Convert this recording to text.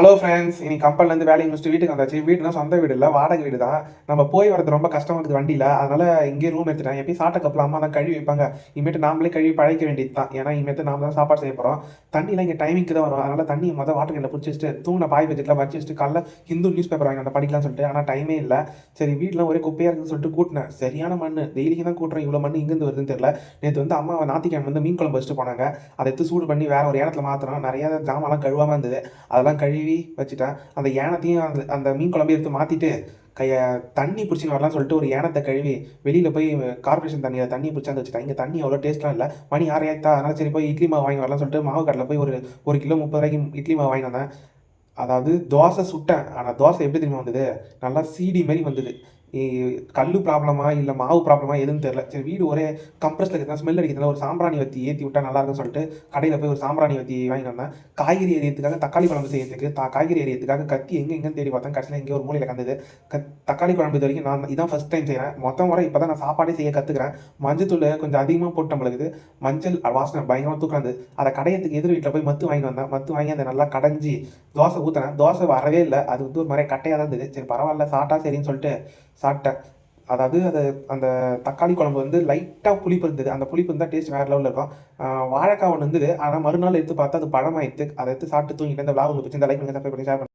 Hello friends இன்னைக்கு கம்பெனிலேருந்து வேலையை முடிச்சுட்டு வீட்டுக்கு வந்தாச்சு. வீடுனா சொந்த வீடு இல்லை வாடகை வீடு தான். நம்ம போய் வரது ரொம்ப கஷ்டமாக இருக்குது வண்டியில். அதனால் இங்கேயே ரூம் எடுத்துட்டேன். எப்பயும் சாட்டை கப்பலாமா அம்மா தான் கழுவி வைப்பாங்க. இனிமேட்டு நாமளே கழுவி பழைக்க வேண்டியது தான். ஏன்னா இனிமேட்டு நாம தான் சாப்பாடு செய்ய போகிறோம் தண்ணியெலாம் இங்கே டைமிங்க்கு தான் வரும். அதனால் தண்ணி மொதல் வாட்டர் கேனில் பிடிச்சி வச்சுட்டு தூங்கின பாய் வச்சுட்டு வச்சு வச்சுட்டு காலைல ஹிந்து நியூஸ் பேப்பர் வாங்கி அந்த படிக்கலாம்னு சொல்லிட்டு. ஆனால் டைமே இல்லை. சரி வீட்டில் ஒரே குப்பையாக இருக்குன்னு சொல்லிட்டு கூட்டினேன். சரியான மண் டெய்லிக்கு தான் கூட்டுறேன். இவ்வளோ மண் இங்கேருந்து வருதுன்னு தெரியல. நேற்று வந்து அம்மா நாத்திக்கிழமை வந்து மீன் குழம்பு வச்சுட்டு போனாங்க. அதை எடுத்து சூடு பண்ணி வேறு ஒரு இடத்துல மாத்திரம் நிறையா ஜாமான்லாம் கழுவாமல் இருந்தது. அதெல்லாம் கழுவி வச்சுட்டேன் அந்த யானத்தையும் அந்த அந்த மீன் குழம்பையும் எடுத்து மாற்றிட்டு கையை தண்ணி பிடிச்சின்னு வரலாம்னு சொல்லிட்டு ஒரு ஏனத்தை கழுவி வெளியில் போய் கார்பரேஷன் தண்ணியில் தண்ணி பிடிச்சாந்து வச்சுட்டேன் இங்கே தண்ணி அவ்வளோ டேஸ்ட்லாம் இல்லை. மணி ஆறு ஆயிட்டா அதனால சரி போய் இட்லி மாவு வாங்கி வரலாம்னு சொல்லிட்டு மாவு கடையில் போய் ஒரு ஒரு கிலோ முப்பது ரூபாய்க்கு இட்லி மாவு வாங்கி வந்தேன். அதாவது தோசை சுட்டேன். ஆனால் தோசை எப்படி தெரியுமா வந்தது? நல்லா சீடி மாதிரி வந்தது. கல் ப்ராப்ளமா இல்லை மாவு ப்ராப்ளமா எதுவும் தெரில சரி வீடு ஒரே கம்ப்ரஸில் இருக்கிறதா ஸ்மெல் அடிக்கிறதுனால ஒரு சாம்பிராணி வத்தி ஏற்றி விட்டா நல்லா இருக்கும்னு சொல்லிட்டு கடையில் போய் ஒரு சாம்பிராணி வத்தி வாங்கி வந்தேன். காய்கறி எரியத்துக்காக தக்காளி குழம்பு செய்யறதுக்கு தா காய்கறி எரியத்துக்காக கத்தி எங்கே எங்கேன்னு தேடி பார்த்தேன். கடைசியில் எங்கேயோ ஒரு மூலையில் கந்தது. க தக்காளி குழம்பு இது வரைக்கும் நான் இதான் ஃபஸ்ட் டைம் செய்கிறேன் மொத்தம் வர இப்போ தான் நான் சாப்பாடே செய்ய கற்றுக்கிறேன் மஞ்சத்தூள் கொஞ்சம் அதிகமாக போட்டு நம்மளுக்கு மஞ்சள் வாசனை பயங்கரமாக தூக்காது அதை கடையத்துக்கு எதிர் வீட்டில் போய் மத்து வாங்கி வந்தேன். மத்து வாங்கி அதை நல்லா கடைஞ்சி தோசை ஊற்றினேன் தோசை வரவே இல்லை. அது வந்து ஒரு மாதிரி கட்டையாக தான் இருந்தது. சரி பரவாயில்ல சாப்பிட்டா சரின்னு சொல்லிட்டு சாப்பிட்டேன். அதாவது அது அந்த தக்காளி குழம்பு வந்து லைட்டாக புளிப்பு இருந்தது. அந்த புளிப்பு இருந்தால் டேஸ்ட் வேறு லெவலில் இருக்கும். வாழைக்காய் ஒன்று இருந்தது. ஆனால் மறுநாள் எடுத்து பார்த்தா அது பழமாயிடுத்து அதை எடுத்து சாப்பிட்டு தூங்கிட்டு அந்த விளாக் உங்களுக்கு இந்த லைக் பண்ணி சப்ஸ்கிரைப் பண்ணி ஷேர்